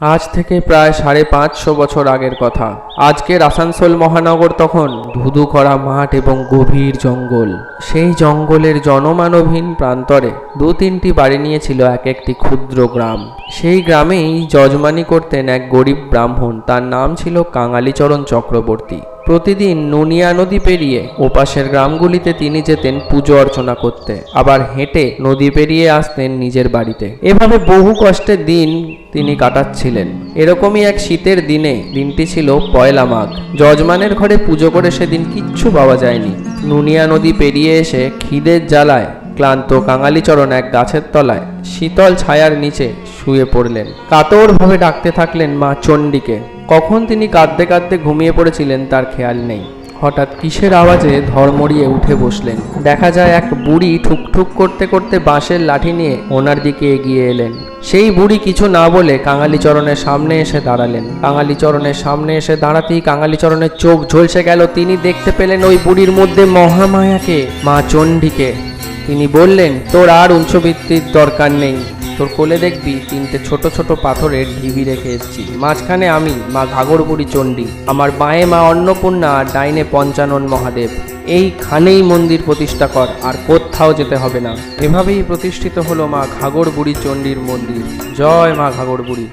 আজ থেকে প্রায় সাড়ে পাঁচশো বছর আগের কথা। আজকের আসানসোল মহানগর তখন ধুধু করা মাঠ এবং গভীর জঙ্গল। সেই জঙ্গলের জনমানবহীন প্রান্তরে দু তিনটি বাড়ি নিয়েছিল এক একটি ক্ষুদ্র গ্রাম। সেই গ্রামেই যজমানি করতেন এক গরিব ব্রাহ্মণ, তার নাম ছিল কাঙালিচরণ চক্রবর্তী। প্রতিদিন নুনিয়া নদী পেরিয়ে ওপাশের গ্রামগুলিতে তিনি যেতেন পুজো অর্চনা করতে। আবার হেঁটে নদী পেরিয়ে আসতেন নিজের বাড়িতে। এভাবে বহু কষ্টের দিন তিনি কাটাচ্ছিলেন। এরকমই এক শীতের দিনে দিনটি ছিল পয়লা মাঘ। যজমানের ঘরে পুজো করে সেদিন কিচ্ছু পাওয়া যায়নি। নুনিয়া নদী পেরিয়ে এসে খিদের জ্বালায় ক্লান্ত কাঙালিচরণ এক গাছের তলায় শীতল ছায়ার নিচে শুয়ে পড়লেন। কাতরভাবে ডাকতে থাকলেন মা চণ্ডীকে। কখন তিনি কাঁদতে কাঁদতে ঘুমিয়ে পড়েছিলেন তার খেয়াল নেই। হঠাৎ কিসের আওয়াজে ধর্মড়িয়ে উঠে বসলেন। দেখা যায় এক বুড়ি ঠুকঠুক করতে করতে বাঁশের লাঠি নিয়ে ওনার দিকে এগিয়ে এলেন। সেই বুড়ি কিছু না বলে কাঙালিচরণের সামনে এসে দাঁড়ালেন। কাঙালিচরণের সামনে এসে দাঁড়াতেই কাঙালিচরণের চোখ ঝলসে গেল। তিনি দেখতে পেলেন ওই বুড়ির মধ্যে মহামায়াকে, মা চণ্ডীকে। তিনি বললেন, তোর আর উঞ্চবৃত্তির দরকার নেই। তোর কোলে দেখবি তিনটে ছোট ছোট পাথরের ঢিবি রেখে এসেছি। মাঝখানে আমি, মা ঘাগরবুড়ি চণ্ডী, আমার বাঁয়ে মা অন্নপূর্ণা আর ডাইনে পঞ্চানন মহাদেব। এইখানেই মন্দির প্রতিষ্ঠা কর, আর কোথাও যেতে হবে না। এভাবেই প্রতিষ্ঠিত হলো মা ঘাগর বুড়ি চণ্ডীর মন্দির। জয় মা ঘাগর বুড়ি